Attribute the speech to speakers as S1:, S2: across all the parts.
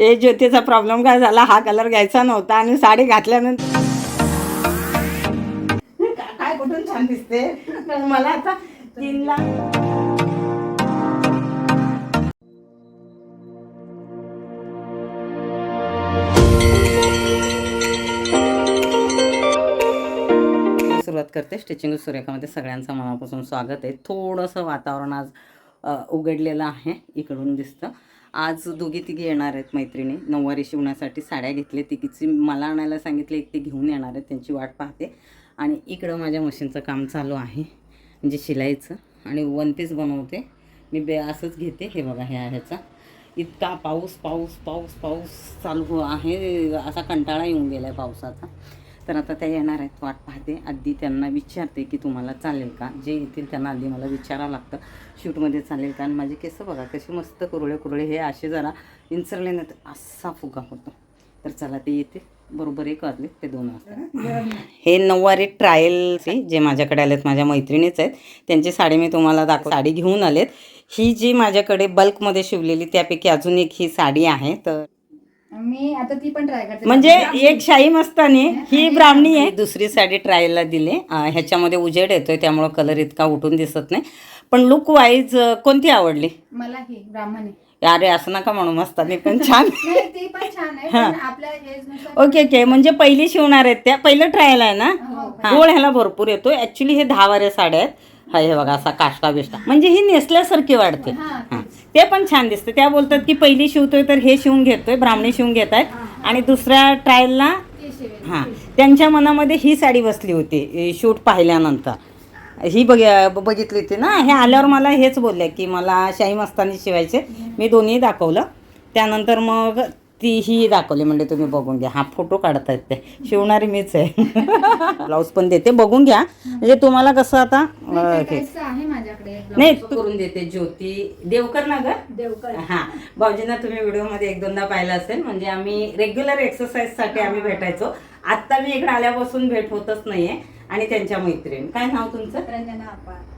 S1: हे ज्योतीचा प्रॉब्लेम काय झाला? हा कलर घ्यायचा नव्हता आणि साडी घातल्यानंतर काय कुठून छान दिसते? मला आता तीनला सुरुवात करते स्टिचिंग सुरेखामध्ये सगळ्यांचं मनापासून स्वागत आहे. थोडंसं वातावरण आज उघडलेलं आहे इकडून दिसतं. आज दोघी तिघी येणार आहेत मैत्रिणी. नऊवारी शिवण्यासाठी साड्या घेतल्या. तिघीची मला आणायला सांगितले एक ते घेऊन येणार आहेत त्यांची वाट पाहते. आणि इकडं माझ्या मशीनचं काम चालू आहे म्हणजे शिलाईचं. आणि वन पीस बनवते. मी बे असंच घेते. हे बघा ह्या ह्याचा. इतका पाऊस पाऊस पाऊस पाऊस चालू आहे. असा कंटाळा येऊन गेला आहे पावसाचा. तर आता त्या येणार आहेत वाट पाहते. आधी त्यांना विचारते की तुम्हाला चालेल का? जे येतील त्यांना आधी मला विचारावं लागतं. शूटमध्ये चालेल का? आणि माझे केस बघा कसे मस्त कुरळे कुरळे हे असे जरा इंचरले नाही तर असा फुगा होतो. तर चला ते येते. बरोबर एक वाजले ते दोन वाजता. हे नऊवारी ट्रायलचे जे माझ्याकडे आलेत माझ्या मैत्रिणीच आहेत त्यांची साडी मी तुम्हाला दाखव साडी घेऊन आलेत. ही जी माझ्याकडे बल्कमध्ये शिवलेली त्यापैकी अजून एक ही साडी आहे. तर
S2: मी आता ती पण ट्राय करते.
S1: म्हणजे एक शाही मस्तानी ही ब्राह्मणी आहे. दुसरी साडी ट्रायलला दिली. ह्याच्यामध्ये उजेड येतोय त्यामुळं कलर इतका उठून दिसत नाही. पण लुक वाईज कोणती आवडली?
S2: मला ही ब्राह्मणी.
S1: अरे असं नका म्हणू मस्तानी पण छान.
S2: नाही ती पण छान आहे पण आपल्या एजनुसार
S1: ओके ओके म्हणजे पहिली शिवणार आहेत त्या. पहिलं ट्रायल आहे ना? गोळ ह्याला भरपूर येतो ऍक्च्युली हे दहा वाऱ्या साड्या आहेत. हा हे बघा असा काष्टा बिष्टा. म्हणजे ही नेसल्यासारखी वाटते
S2: हा.
S1: ते पण छान दिसते. त्या बोलतात की पहिली शिवतोय तर हे शिवून घेतोय ब्राह्मणी शिवून घेत आहेत. आणि दुसऱ्या ट्रायलला हां त्यांच्या मनामध्ये ही साडी बसली होती शूट पाहिल्यानंतर. ही बघ बघितली होती ना? हे आल्यावर मला हेच बोलले की मला शाही मस्तानी शिवायचे. मी दोन्ही दाखवलं. त्यानंतर मग ती ही दाखवली म्हणजे तुम्ही बघून घ्या. हा फोटो काढतायत ते. शिवणारी मीच आहे. ब्लाऊज पण देते. बघून घ्या. म्हणजे तुम्हाला कसं आता हे-
S2: आहे माझ्याकडे.
S1: नाही तू करून देते ज्योती. देवकर ना ग?
S2: देवकर.
S1: हा. भाऊजींना तुम्ही व्हिडिओमध्ये एक दोनदा पाहिलं असेल. म्हणजे आम्ही रेग्युलर एक्सरसाइजसाठी आम्ही भेटायचो. आत्ता मी इकडे आल्यापासून भेट होतच नाहीये. आणि त्यांच्या मैत्रीण. काय नाव तुमचं?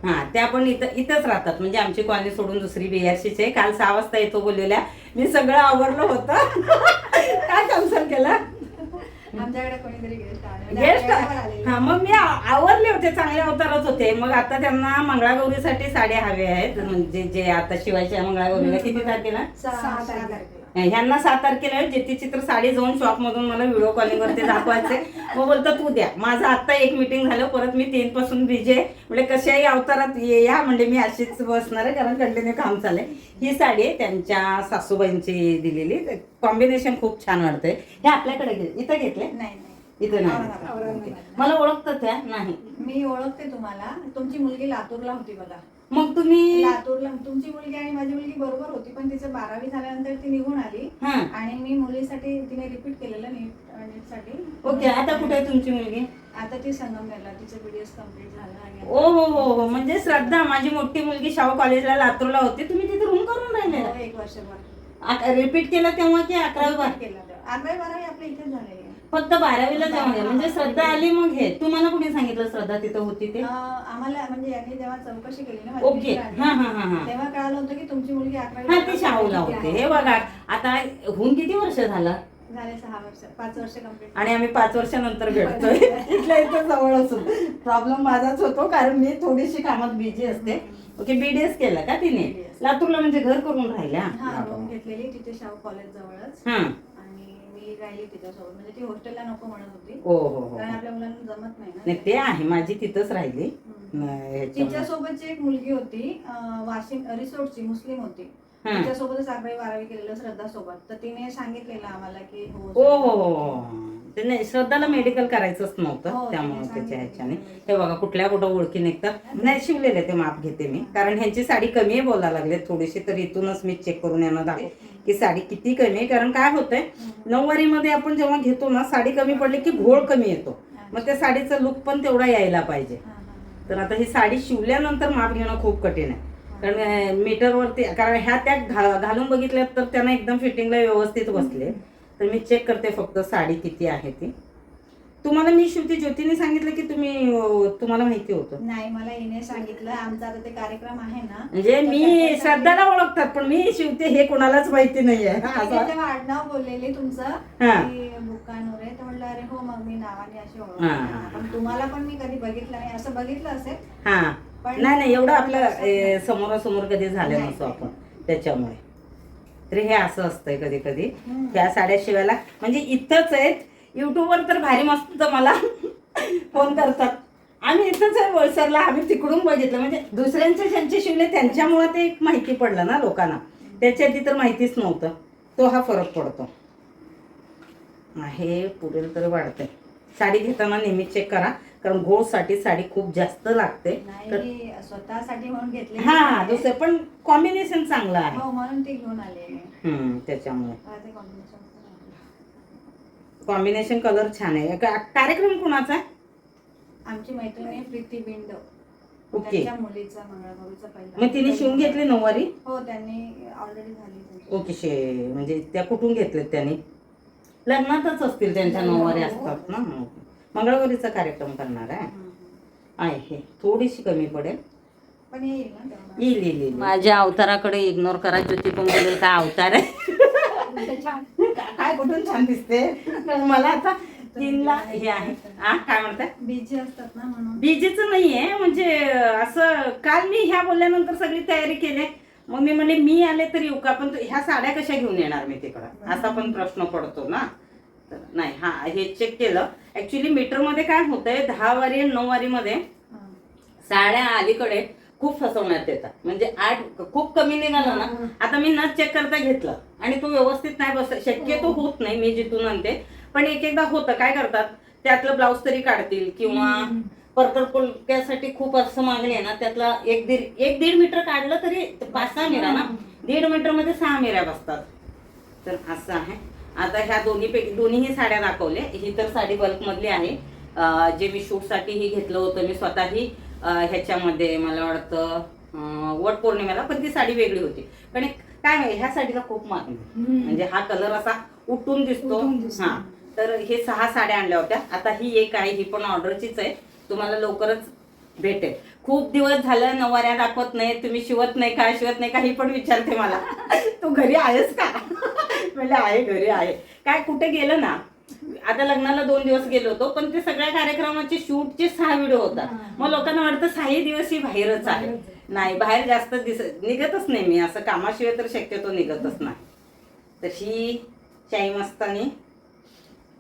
S1: हा त्या पण इथं इथंच राहतात. म्हणजे आमची कॉलनी सोडून दुसरी बीआरसीची आहे काल सहा वाजता येतो बोललेल्या. मी सगळं आवरलं होतं. काय कॅन्सल केलं?
S2: गेस्ट.
S1: हा मग मी आवरले होते. चांगले अवतारच होते. मग आता त्यांना मंगळागौरीसाठी साड्या हव्या आहेत. म्हणजे जे आता शिवायच्या मंगळागौरीला किती तारखेला. ह्यांना सात तारखेला. ज्योती चित्र साडी जाऊन शॉपमधून मला व्हिडिओ कॉलिंगवरती दाखवायचे. मग बोलतात तू द्या. माझं आत्ता एक मिटिंग झालं. परत मी तीन पासून बिझी आहे. म्हणजे कशाही अवतारात ये या. म्हणजे मी अशीच बसणार आहे कारण कंटिन्यू काम चाललंय. ही साडी आहे त्यांच्या सासूबाईंची दिलेली. कॉम्बिनेशन खूप छान वाटतंय. हे आपल्याकडे घे- इथं घेतले
S2: नाही
S1: इथं नाही. मला ओळखतात त्या? नाही.
S2: मी ओळखते तुम्हाला. तुमची मुलगी लातूरला होती बघा.
S1: मग तुम्ही
S2: लातूरला तुमची मुलगी आणि माझी मुलगी बरोबर होती पण तिचं बारावी झाल्यानंतर ती निघून आली.
S1: हा.
S2: आणि मी मुलीसाठी तिने रिपीट केलेलं नीट नीटसाठी.
S1: ओके आता कुठे आहे तुमची मुलगी?
S2: आता ती संगमनेरला तिचं बीडीएस कंप्लीट झालं आणि
S1: ओ हो हो हो म्हणजे श्रद्धा माझी मोठी मुलगी शाहू कॉलेजला लातूरला होती. तुम्ही तिथे रूम करून राहिले?
S2: हो, एक वर्षभर.
S1: रिपीट केलं तेव्हा की अकरावी बार
S2: केलं अकरावी बारावी आपल्या इथेच झालेली.
S1: फक्त बारावीला जाऊन द्या म्हणजे श्रद्धा आली मग हे. तुम्हाला कुणी सांगितलं श्रद्धा तिथं होती ते?
S2: आम्हाला म्हणजे यांनी जेव्हा चौकशी केली ना
S1: ओके. हा हा हा हा.
S2: तेव्हा कळालं होतं की तुमची मुलगी
S1: हा ते शाहूला होते. हे बघा. आता होऊन किती वर्ष झालं?
S2: झाले सहा वर्ष. पाच वर्ष कंप्लीट
S1: आणि आम्ही पाच वर्षानंतर भेटतोय. इथल्या इथं जवळ असून. प्रॉब्लेम माझाच होतो कारण मी थोडीशी कामात बिझी असते. ओके बीडीएस केलं का तिने. लातूरला म्हणजे घर करून राहिल्या?
S2: हा रूम घेतलेली तिथे शाहू कॉलेज जवळच.
S1: हा.
S2: राहिली तिच्यासोबत. म्हणजे ती हॉस्टेलला नको म्हणत होती.
S1: हो हो हो
S2: कारण आपल्या मुलांना जमत नाही
S1: नाही
S2: ना
S1: ते आहे. माझी तिथंच राहिली. न-.
S2: तिच्यासोबतची एक मुलगी होती अं, वाशिम रिसोर्टची मुस्लिम होती.
S1: हा.
S2: तिच्यासोबतच अकरावी बारावी केलेलं श्रद्धा सोबत तर तिने सांगितलेलं आम्हाला की हो
S1: हो हो हो. हो. ते नाही श्रद्धाला मेडिकल करायचंच नव्हतं
S2: हो,
S1: त्यामुळे त्याच्या. ह्याच्याने. हे बघा कुठल्या कुठं ओळखी निघतात नाही शिवलेले ते माप घेते मी. कारण ह्यांची साडी कमी आहे बोलायला लागले. थोडीशी तर इथूनच मी चेक करून यांना दाखव की साडी किती कमी आहे. कारण काय होतंय नऊवारीमध्ये आपण जेव्हा घेतो ना साडी कमी पडली की घोळ कमी येतो. मग त्या साडीचा लुक पण तेवढा यायला पाहिजे. तर आता ही साडी शिवल्यानंतर माप घेणं खूप कठीण आहे. कारण मीटरवरती कारण ह्या त्या घालून बघितल्या तर त्यांना एकदम फिटिंगला व्यवस्थित बसले. तर मी चेक करते फक्त साडी किती आहे ती. तुम्हाला मी शिवती ज्योतीने सांगितलं की तुम्ही तुम्हाला माहिती होतं.
S2: नाही मला हिने सांगितलं. आमचा आता ते कार्यक्रम आहे ना
S1: म्हणजे मी श्रद्धाला ओळखतात पण मी शिवते हे कोणालाच माहिती हा, असं.
S2: तेव्हा आडनाव बोललेली तुमचं. की आहे. तर म्हटलं अरे हो मग मी नावाने अशी. पण तुम्हाला पण मी कधी बघितलं नाही. असं बघितलं असेल
S1: हा.
S2: पण-
S1: नाही नाही एवढं आपलं समोरासमोर कधी झालं
S2: नाही.
S1: नसतो आपण त्याच्यामुळे. तर हे असं असतंय कधी कधी. ह्या साड्या शिवायला. म्हणजे इथंच आहेत. युट्यूबवर तर भारी मस्त मला फोन करतात. आम्ही इथंच आहे वळसरला. आम्ही तिकडून बघितलं. म्हणजे दुसऱ्यांचे ज्यांचे शिवले त्यांच्यामुळे ते एक माहिती पडलं ना लोकांना. त्याच्या आधी तर माहितीच नव्हतं. तो हा फरक पडतो. हे पुरेल तर वाढते साडी घेताना नेहमी चेक करा. कारण गोळसाठी साडी खूप जास्त लागते. तर
S2: स्वतःसाठी म्हणून घेतले
S1: हा दुसरं पण कॉम्बिनेशन चांगलं आहे.
S2: हो म्हणून ती घेऊन आले.
S1: त्याच्यामुळे. कॉम्बिनेशन कलर छान आहे. कार्यक्रम कुणाचा आहे?
S2: आमची मैत्रीण प्रीती बिंड.
S1: ओके. मग तिने शिवून घेतली नऊवारी?
S2: हो त्यांनी ऑलरेडी झाली.
S1: ओके शे म्हणजे त्या कुठून घेतलेत त्यांनी? लग्नातच असतील त्यांच्या नऊवारी असतात ना? मंगळवारीचा कार्यक्रम करणार आहे. आहे हे थोडीशी कमी पडेल.
S2: पण येईल ना तेवढा.
S1: येईल येईल येईल. माझ्या अवताराकडे इग्नोर करा ज्योती पण बोलेल काय अवतार आहे? काय कुठून छान दिसते? मला आता तीनला हे आहे. हा काय म्हणताय?
S2: बीजी असतात ना म्हणून.
S1: बीजेचं नाहीये म्हणजे असं काल मी ह्या बोलल्यानंतर सगळी तयारी केली. मग मी म्हणले मी आले तर येऊ का? पण तू- ह्या साड्या कशा घेऊन येणार मी तिकडं? असा पण प्रश्न पडतो ना? तर नाही हा हे चेक केलं. ऍक्च्युली मीटरमध्ये काय होतंय दहा वारी आणि नऊ वारीमध्ये
S2: हा.
S1: साड्या अलीकडे खूप फसवण्यात येतात. म्हणजे आठ खूप कमी निघालं ना आता मी न चेक करता घेतलं आणि तो व्यवस्थित नाही बस शक्यतो होत नाही मी जिथून आणते. पण एक एकदा होतं काय करतात त्यातलं ब्लाऊज तरी काढतील किंवा परकर पुलक्यासाठी खूप असं मागणी आहे ना त्यातला एक दीड एक दीड मीटर काढलं तरी पाच सहा मिरा ना दीड मीटरमध्ये सहा मिऱ्या बसतात. तर असं आहे. आता ह्या दोन्ही पैकी दोन्हीही साड्या दाखवल्या. ही तर साडी बल्क मधली आहे जे मी शूटसाठी ही घेतलं होतं मी स्वतःही ह्याच्यामध्ये मला वाटतं वट पौर्णिमेला पण ती साडी वेगळी होती. पण काय माहिती ह्या साडीला खूप मागणी. म्हणजे हा कलर असा उठून दिसतो. हा. तर हे सहा साड्या आणल्या होत्या. आता ही एक आहे ही पण ऑर्डरचीच आहे. तुम्हाला लवकरच भेटेल. खूप दिवस झालं नवाऱ्या दाखवत नाही तुम्ही शिवत नाही का शिवत नाही का ही पण विचारते मला. तू घरी आहेस का? म्हणलं आहे घरी आहे. काय कुठे गेलं ना? आता लग्नाला दोन दिवस गेलो होतो पण ते सगळ्या कार्यक्रमाचे शूटचे सहा व्हिडिओ होतात. मग लोकांना वाटतं सहाही दिवस ही बाहेरच आहे. नाही बाहेर जास्त दिस निघतच नाही मी. असं कामाशिवाय तर शक्यतो निघतच नाही. ही शाही मस्तानी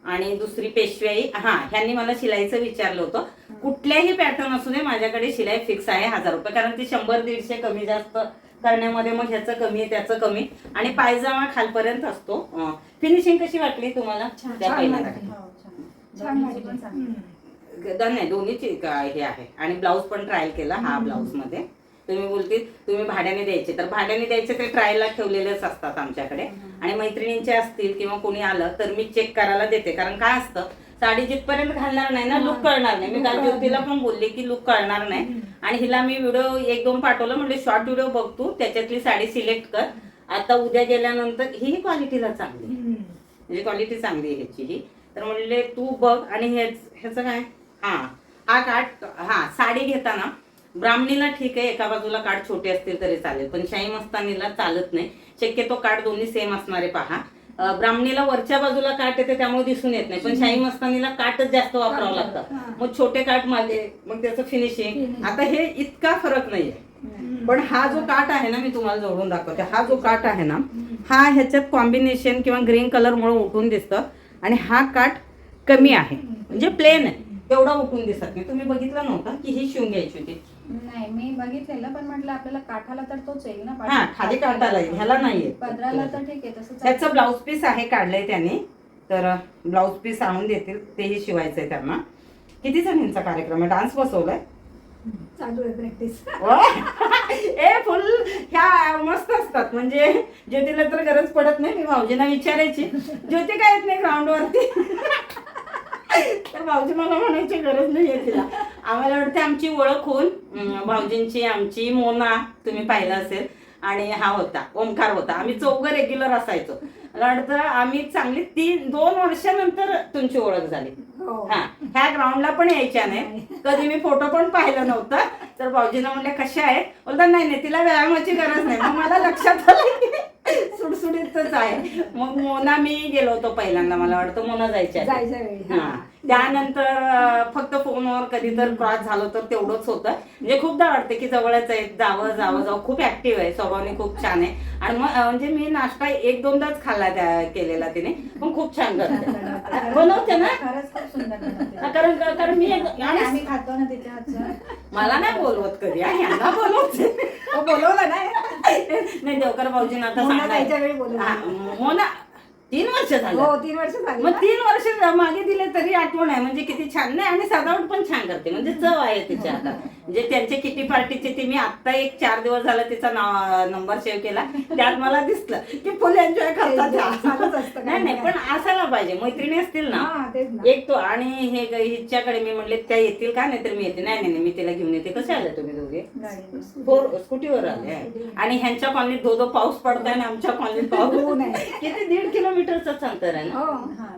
S1: आणि दुसरी पेशवाई हा ह्यांनी मला शिलाईचं विचारलं होतं. कुठल्याही पॅटर्न असू दे माझ्याकडे शिलाई फिक्स आहे हजार रुपये कारण ती शंभर दीडशे कमी जास्त करण्यामध्ये मग ह्याचं कमी त्याचं कमी. आणि पायजामा खालपर्यंत असतो. फिनिशिंग कशी वाटली तुम्हाला? त्या पहिल्या?
S2: हो, छान. दोन्हीची
S1: हे आहे. आणि ब्लाऊज पण ट्रायल केला हा ब्लाऊजमध्ये तुम्ही बोलतील तुम्ही भाड्याने द्यायचे. तर भाड्याने द्यायचे ते ट्रायलला ठेवलेलेच असतात आमच्याकडे. आणि मैत्रिणींचे असतील किंवा कोणी आलं तर मी चेक करायला देते. कारण काय असतं साडी जिथपर्यंत घालणार नाही ना लुक कळणार नाही. मी काल ज्योतीला पण बोलले की लुक कळणार नाही. आणि हिला मी व्हिडिओ एक दोन पाठवलं म्हणजे शॉर्ट व्हिडिओ बघ तू त्याच्यातली साडी सिलेक्ट कर. आता उद्या गेल्यानंतर ही क्वालिटीला चांगली. म्हणजे क्वालिटी चांगली आहे ह्याची ही. तर म्हणले तू बघ. आणि ह्याच ह्याचं काय? हा. हा काठ हा साडी घेताना ब्राह्मणीला ठीक आहे एका बाजूला काठ छोटे असतील तरी चालेल पण शाही मस्तानीला चालत नाही. शक्यतो काठ दोन्ही सेम असणारे पहा. ब्राह्मणीला वरच्या बाजूला काठ येते त्यामुळे दिसून येत नाही पण शाही मस्तानीला काठच जास्त वापरावं लागतं. मग छोटे काठ मागे मग त्याचं फिनिशिंग आता हे इतका फरक नाहीये. पण हा जो काट आहे ना मी तुम्हाला जोडून दाखवते हा जो काट आहे ना हा ह्याच्यात कॉम्बिनेशन किंवा ग्रीन कलर मुळे उठून दिसतं आणि हा काट कमी आहे. म्हणजे प्लेन आहे. तेवढा उठून दिसत नाही. तुम्ही बघितलं नव्हतं की ही शिवून घ्यायची होती.
S2: नाही मी बघितलेलं पण म्हटलं आपल्याला काठाला तर तोच येईल ना
S1: हा खाली काटाला येईल ह्याला नाही येत.
S2: पदराला तर ठीक आहे तसं
S1: त्याचं. ब्लाऊज पीस आहे काढलंय त्याने. तर ब्लाऊज पीस आणून देतील तेही शिवायचंय त्यांना. किती जणींचा कार्यक्रम आहे? डान्स बसवलाय?
S2: चालू आहे प्रॅक्टिस
S1: ए फुल ह्या मस्त असतात. म्हणजे ज्योतीला तर गरज पडत नाही मी भाऊजींना विचारायची. ज्योती काय येत नाही ग्राउंड वरती? तर भाऊजी मला म्हणायची गरज नाही तिला. आम्हाला वाटते आमची ओळख होऊन भाऊजींची आमची मोना तुम्ही पाहिलं असेल. आणि हा होता ओमकार होता. आम्ही चौघं रेग्युलर असायचो. मला वाटतं आम्ही चांगली तीन दोन वर्षानंतर तुमची ओळख झाली.
S2: हो.
S1: हा ह्या ग्राउंडला पण यायच्या नाही. कधी मी फोटो पण पाहिलं नव्हतं. तर भाऊजींना म्हणले कशा आहेत? बोलतात नाही नाही तिला व्यायामाची गरज नाही. मग मला लक्षात आलं सुटसुटीतच आहे. मग मोना मी गेलो होतो पहिल्यांदा मला वाटतं मोना जायच्या आधी.
S2: जायच्या वेळी
S1: हा. त्यानंतर फक्त फोनवर कधी तर क्रॉस झालो तर तेवढंच होतं. म्हणजे खूपदा वाटतं की जवळच आहे जावं जावं जावं. खूप ऍक्टिव्ह आहे स्वभावाने खूप छान आहे. आणि मग अं, म्हणजे मी नाश्ता एक दोनदाच खाल्ला त्या केलेला तिने. पण खूप छान करते. बनवते ना?
S2: खरंच खूप सुंदर बनवते.
S1: कारण कारण मी एक-
S2: आणि
S1: आणि
S2: आम्ही खातो ना तिच्या हातचं.
S1: मला नाही बोलवत कधी. आणि यांना बोलवते.
S2: बोलवलं ना?
S1: नाही देवकर भाऊजींना आता
S2: मोना वेळी.
S1: हा, तीन वर्ष झालं.
S2: हो तीन वर्ष झाली
S1: मग
S2: ना?
S1: तीन वर्ष मागे दिले तरी आठवण आहे. म्हणजे किती छान नाही आणि सजावट पण छान करते. म्हणजे चव आहे तिच्या आता म्हणजे त्यांच्या किटी पार्टीचे ती मी आता एक चार दिवस झाला तिचा नंबर सेव्ह केला. त्यात मला दिसलं की फुल एन्जॉय करतात नाही नाही पण असायला पाहिजे. मैत्रिणी असतील ना
S2: हा
S1: एक तो आणि हे हिच्याकडे मी म्हणले त्या येतील का? नाही तर मी येते. नाही नाही नाही, मी तिला घेऊन येते. कसे आले तुम्ही दोघे? स्कूटीवर आले. आणि ह्यांच्या कॉलनीत धो धो पाऊस पडतोय आणि आमच्या कॉलनीत पाऊस.
S2: आहे.
S1: किती दीड किलोमीटरच अंतर आहे ना?
S2: हो हा.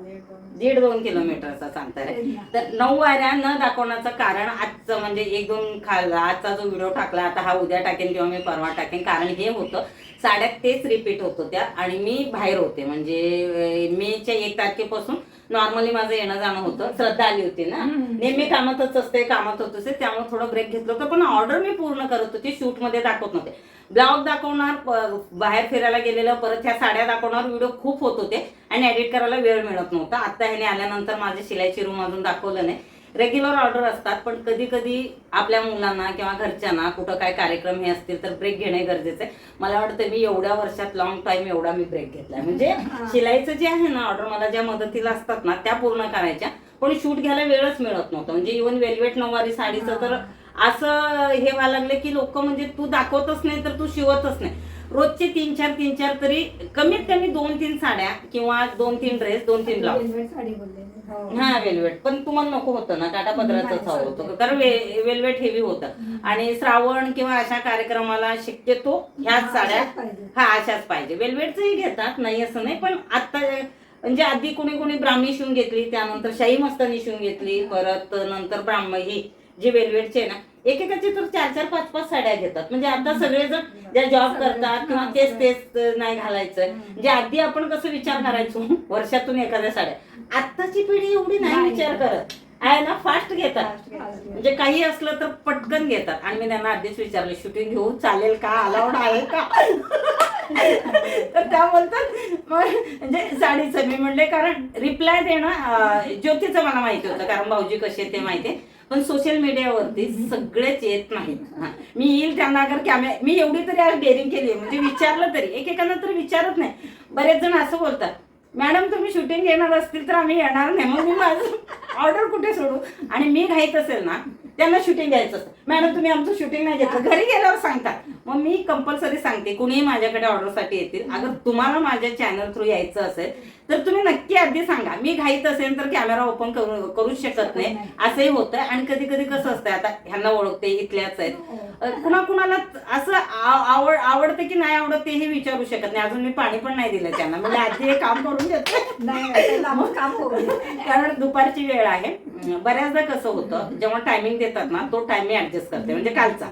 S2: दीड दोन.
S1: किलोमीटरचा अंतर आहे तर नऊ वाऱ्या न दाखवण्याचं कारण आजचं म्हणजे एक दोन खाल्ला आजचा जो व्हिडिओ टाकला आता हा उद्या टाकेन किंवा मी परवा टाकेन कारण हे होतं साड्यात तेच रिपीट होत होत्या आणि मी बाहेर होते. म्हणजे मेच्या एक तारखेपासून नॉर्मली माझं येणं जाणं होतं. श्रद्धा आली होती ना. नेहमी कामातच असते कामात होत असते त्यामुळे थोडं ब्रेक घेतलं होतं. पण ऑर्डर मी पूर्ण करत होते शूटमध्ये दाखवत नव्हते. ब्लॉग दाखवणार बाहेर फिरायला गेलेलं परत ह्या साड्या दाखवणार व्हिडिओ खूप होत होते आणि एडिट करायला वेळ मिळत नव्हता. आता ह्याने आल्यानंतर माझे शिलाईची रूम अजून दाखवलं नाही. रेग्युलर ऑर्डर असतात पण कधी कधी आपल्या मुलांना किंवा घरच्यांना कुठं काय कार्यक्रम हे असतील तर ब्रेक घेणे गरजेचं आहे. मला वाटतं मी एवढ्या वर्षात लॉंग टाइम एवढा मी ब्रेक घेतलाय. म्हणजे शिलाईचं जे आहे ना ऑर्डर मला ज्या मदतीला असतात ना त्या पूर्ण करायच्या. पण शूट घ्यायला वेळच मिळत नव्हता. म्हणजे इव्हन वेलवेट नऊवारी साडीचं तर असं हे व्हायला लागलं की लोक म्हणजे तू दाखवतच नाही तर तू शिवतच नाही. रोजचे तीन चार तीन चार तरी कमीत कमी दोन तीन साड्या किंवा दोन तीन ड्रेस दोन तीन
S2: बोलले हो.
S1: हा वेलवेट. पण तुम्हाला नको होतं ना टाटा पदराचंच हवं. होतं. कारण वेलवेट हेवी होतं. आणि श्रावण किंवा अशा कार्यक्रमाला शक्यतो ह्याच साड्या. हा अशाच पाहिजे. वेलवेटचंही घेतात नाही असं नाही पण आता म्हणजे आधी कोणी कोणी ब्राह्मी शिवून घेतली त्यानंतर शाही मस्तानी शिवून घेतली परत नंतर ब्राह्म ही जे वेलवेटचे ना एकेकाचे तर चार चार पाच पाच साड्या घेतात. म्हणजे आता सगळेजण ज्या जॉब करतात किंवा तेच तेच नाही घालायचं. म्हणजे आधी आपण कसं विचार करायचो वर्षातून एखाद्या साड्या. आत्ताची पिढी एवढी नाही विचार करत. आहे ना फास्ट घेतात. म्हणजे काही असलं तर पटकन घेतात. आणि मी त्यांना आधीच विचारलं शूटिंग घेऊ? चालेल का? अलाउड आहे का? तर त्या बोलतात मग म्हणजे साडीचं. मी म्हणले कारण रिप्लाय देणं ज्योतीचं मला माहिती होतं. कारण भाऊजी कसे ते माहिती आहे. पण सोशल मीडियावरती सगळेच येत नाहीत. मी येईल त्यांना अगर कॅमेरा मी एवढी तरी आज डेअरिंग केली आहे. म्हणजे विचारलं तरी. एकेकांना तर विचारत नाही. बरेच जण असं बोलतात. मॅडम तुम्ही शूटिंग येणार असतील तर आम्ही येणार नाही. मग मी माझं ऑर्डर कुठे सोडू? आणि मी घाईत असेल ना त्यांना शूटिंग घ्यायचं असतं. मॅडम तुम्ही आमचं शूटिंग नाही घेतलं. घरी गेल्यावर सांगतात. मग मी कंपल्सरी सांगते. कुणीही माझ्याकडे ऑर्डरसाठी येतील. अगर तुम्हाला माझ्या चॅनल थ्रू यायचं असेल तर तुम्ही नक्की आधी सांगा. मी घाईत असेल तर कॅमेरा ओपन करू करूच शकत नाही. असंही होतं आणि कधी कधी कसं असतं आता ह्यांना ओळखते इथल्याच आहेत. अ, कुणा कुणाला असं आवड आवडतं की नाही आवडत तेही विचारू शकत नाही. अजून मी पाणी पण नाही दिलं त्यांना. म्हणजे आधी हे काम करून घेते
S2: नाही काम.
S1: कारण दुपारची वेळ आहे. बऱ्याचदा कसं होतं जेव्हा टायमिंग देतात ना तो टाइम मी ऍडजस्ट करते. म्हणजे कालचा.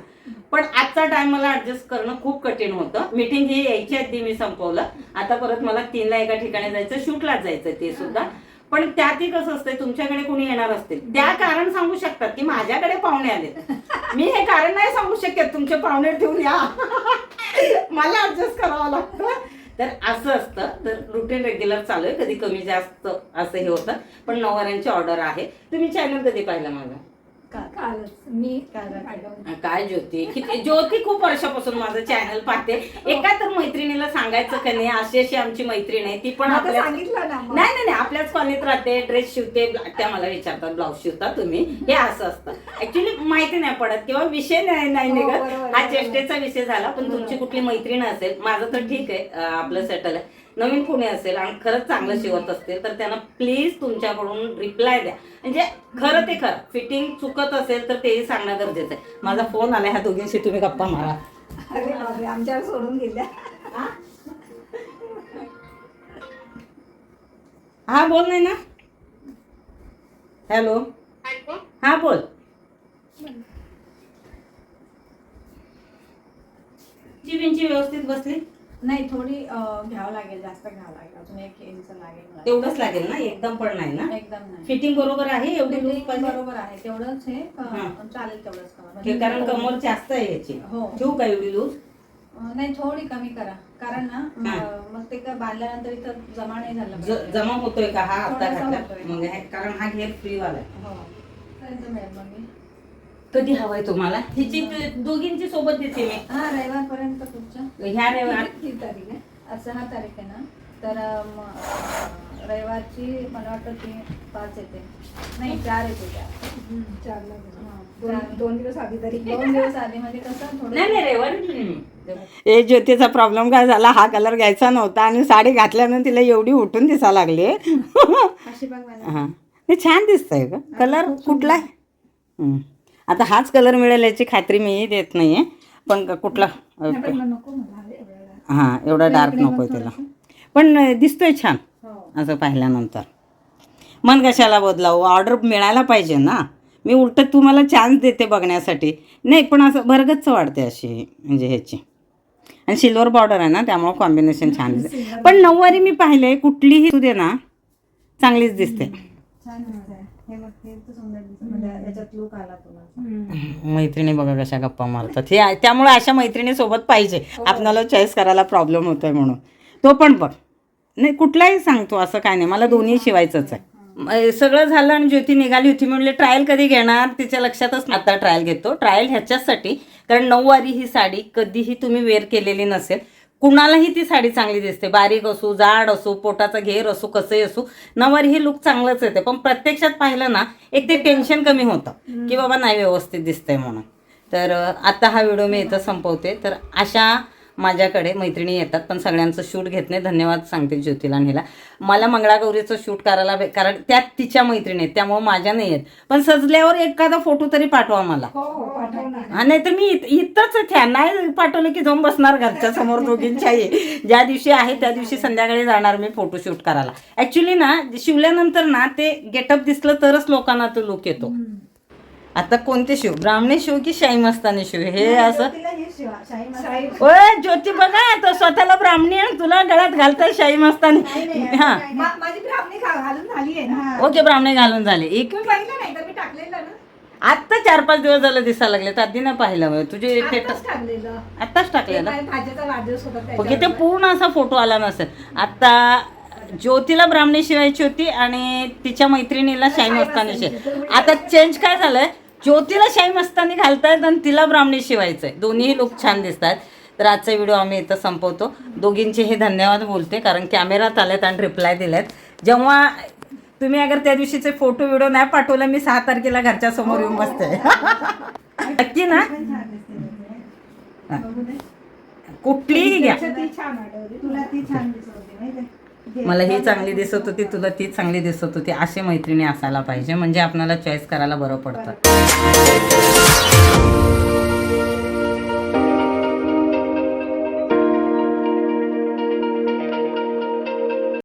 S1: पण आजचा टाइम मला ऍडजस्ट करणं खूप कठीण होतं. मीटिंग ही यायची आधी मी संपवलं. आता परत मला तीनला एका ठिकाणी जायचं शूटला जायचं ते सुद्धा. पण त्यातही कसं असतंय तुमच्याकडे कोणी येणार असतील? त्या कारण सांगू शकतात की माझ्याकडे पाहुणे आले. मी हे कारण नाही सांगू शकत तुमचे पाहुणे ठेवून या. मला ऍडजस्ट करावं लागतं. तर असं असतं. तर रुटीन रेग्युलर चालू आहे. कधी कमी जास्त असं हे होतं. पण नऊवाऱ्यांची ऑर्डर आहे. तुम्ही चॅनल कधी पाहिलं माझं
S2: कालच. मी काल
S1: काय ज्योती? किती ज्योती खूप वर्षापासून माझं चॅनल पाहते. एका तर मैत्रिणीला सांगायचं का नाही अशी अशी आमची मैत्रीण आहे. ती पण
S2: आता
S1: आपल्या
S2: सांगितलं ना मग.
S1: नाही नाही नाही. आपल्याच कॉलनीत राहते. ड्रेस शिवते. त्या मला विचारतात ब्लाऊज शिवता तुम्ही? हे असं असतं. ऍक्च्युली माहिती नाही पडत किंवा विषय नाही नाही
S2: हो,
S1: निघत. हा
S2: बरोबर.
S1: चेष्टेचा विषय झाला पण तुमची कुठली मैत्रीण असेल माझं तर ठीक आहे अं, आपलं सेटल आहे. नवीन कोणी असेल आणि खरंच चांगलं शिवत असतील तर त्यांना प्लीज तुमच्याकडून रिप्लाय द्या. म्हणजे खरं ते खरं. फिटिंग चुकत असेल तर तेही सांगणं गरजेचं आहे. माझा फोन आला ह्या दोघींशी तुम्ही गप्पा मारा.
S2: अरे आमच्यावर सोडून गेल्या.
S3: हा? बोल नाही ना हॅलो हा बोल. ची बिंची व्यवस्थित बसली?
S2: नाही थोडी घ्यावं लागेल जास्त घ्यावं लागेल. अजून एक इंच लागेल.
S3: तेवढंच लागेल ना? एकदम पण नाही ना?
S2: एकदम नाही.
S3: फिटिंग बरोबर आहे? एवढी लूज पाहिजे?
S2: बरोबर आहे. तेवढंच हे. चालेल तेवढंच करा.
S3: हे
S2: म्हणजे
S3: कारण कमर जास्त आहे याची.
S2: हो.
S3: ठेवू का एवढी लूज
S2: नाही थोडी कमी करा. कारण ना मग ते काय बांधल्यानंतर इथं जमा नाही झालं.
S3: जमा होतोय का? हा आता हे- कारण हा घेर फ्री वाला आहे.
S2: हो. मिळेल मग मी.
S3: कधी हवाय तुम्हाला? हिची त- दोघींची सोबत देते मी.
S2: हा रविवारपर्यंत पुढच्या
S3: ह्या रविवार
S2: ही तारीख आहे. आज सहा तारीख आहे ना? तर म, रविवारची मला वाटतं ती पाच येते. नाही चार येते चार हा, चार.
S4: दोन दिवस आधी तरी.
S2: दोन दिवस आधी म्हणजे कसं थोडं
S3: नाही नाही रविवारी
S1: ए ज्योतीचा प्रॉब्लेम काय झाला? हा कलर घ्यायचा नव्हता आणि साडी घातल्यानं तिला एवढी उठून दिसा लागली.
S2: अशी बघ मला
S1: हां छान दिसतंय का कलर कुठला आहे हं. आता हाच कलर मिळेल याची खात्री मीही देत नाही आहे पण कुठला हां एवढा डार्क नको आहे त्याला. पण दिसतोय छान
S2: हो.
S1: असं पाहिल्यानंतर. मन कशाला बदलावं? ऑर्डर मिळायला पाहिजे ना. मी उलट तुम्हाला चान्स देते बघण्यासाठी. नाही पण असं भरगच्च वाढते अशी म्हणजे ह्याची. आणि सिल्वर बॉर्डर आहे ना त्यामुळे कॉम्बिनेशन छान दिसते. पण नऊवारी मी पाहिले कुठलीही तू दे ना चांगलीच दिसते.
S2: हे हे तर म्हणजे याच्यात लुक आला तुला
S1: मैत्रिणी बघा कशा गप्पा मारतात. हे आहे- त्यामुळे अशा मैत्रिणी सोबत पाहिजे. आपल्याला चॉईस करायला प्रॉब्लेम होतोय म्हणून. तो पण बघ. नाही कुठलाही सांगतो असं काय नाही. मला दोन्ही शिवायचंच आहे. म- सगळं झालं आणि ज्योती निघाली होती म्हणले ट्रायल कधी घेणार? तिच्या लक्षातच नाही. आता ट्रायल घेतो. ट्रायल ह्याच्यासाठी कारण नऊवारी ही साडी कधीही तुम्ही वेअर केलेली नसेल कुणालाही ती साडी चांगली दिसते. बारीक असो जाड असो पोटाचा घेर असो कसंही असो नऊवारी हे लुक चांगलंच येते. पण प्रत्यक्षात पाहिलं ना एक ते टेन्शन कमी होतं. की बाबा नाही व्यवस्थित दिसतंय म्हणून. तर आता हा व्हिडिओ मी इथं संपवते. तर अशा माझ्याकडे मैत्रिणी येतात पण सगळ्यांचं शूट घेत नाही. धन्यवाद सांगते ज्योतीला हिला. मला मंगळागौरीचं शूट करायला कारण त्यात तिच्या मैत्रिणी आहेत त्यामुळे माझ्या नाही आहेत. पण सजल्यावर एखादा फोटो तरी पाठवा मला.
S4: हो हो
S1: हा नाही तर मी इथंच त्या नाही पाठवलं की जाऊन बसणार घरच्या समोर दोघींच्याही. ज्या दिवशी आहे त्या दिवशी संध्याकाळी जाणार मी फोटोशूट करायला. ॲक्च्युली ना शिवल्यानंतर ना ते गेटअप दिसलं तरच लोकांना तो लुक येतो. आता कोणते शिव? ब्राह्मणे शिव की शाही मस्तानी शिव? हे असं
S2: तिला हे शिवा शाही
S4: शाही
S2: मसाला
S1: ओय ज्योती बघा तो स्वतःला ब्राह्मणी आणि तुला गळ्यात घालताय शाही मस्तानी. हा.
S4: माझी ब्राह्मणी खा घालून झाली आहे ना.
S1: ओके ब्राह्मणे घालून झाले. एक
S4: तुम्ही पाहिलं नाही तर मी टाकलेलं ना.
S1: आत्ता चार पाच दिवस झाले दिसायला लागले तर आधी नाही पाहिलं. तुझे
S4: आत्ताच टाकलेलं.
S1: आत्ताच
S4: भाज्याचा वाढदिवस होता
S1: ओके ते. पूर्ण असा फोटो आला नसेल. आता ज्योतीला ब्राह्मणी शिवायची होती आणि तिच्या मैत्रिणीला शाही मस्तानी शिवाय आता चेंज काय झालंय? ज्योतीला शाही मस्तानी घालतायत आणि तिला ब्राह्मणी शिवायचंय. दोन्ही लुक छान दिसत आहेत तर आजचा व्हिडिओ आम्ही इथं संपवतो. दोघींचे हे धन्यवाद बोलते कारण कॅमेरात आलेत आणि रिप्लाय दिलेत जेव्हा तुम्ही अगर त्या दिवशीचे फोटो व्हिडिओ नाही पाठवलं मी सहा तारखेला घरच्या समोर येऊन बसते. नक्की ना? कुठलीही घ्या. मला ही चांगली दिसत होती. तुला ती चांगली दिसत होती. अशी मैत्रिणी असायला पाहिजे. म्हणजे आपल्याला चॉईस करायला बरं पडतं.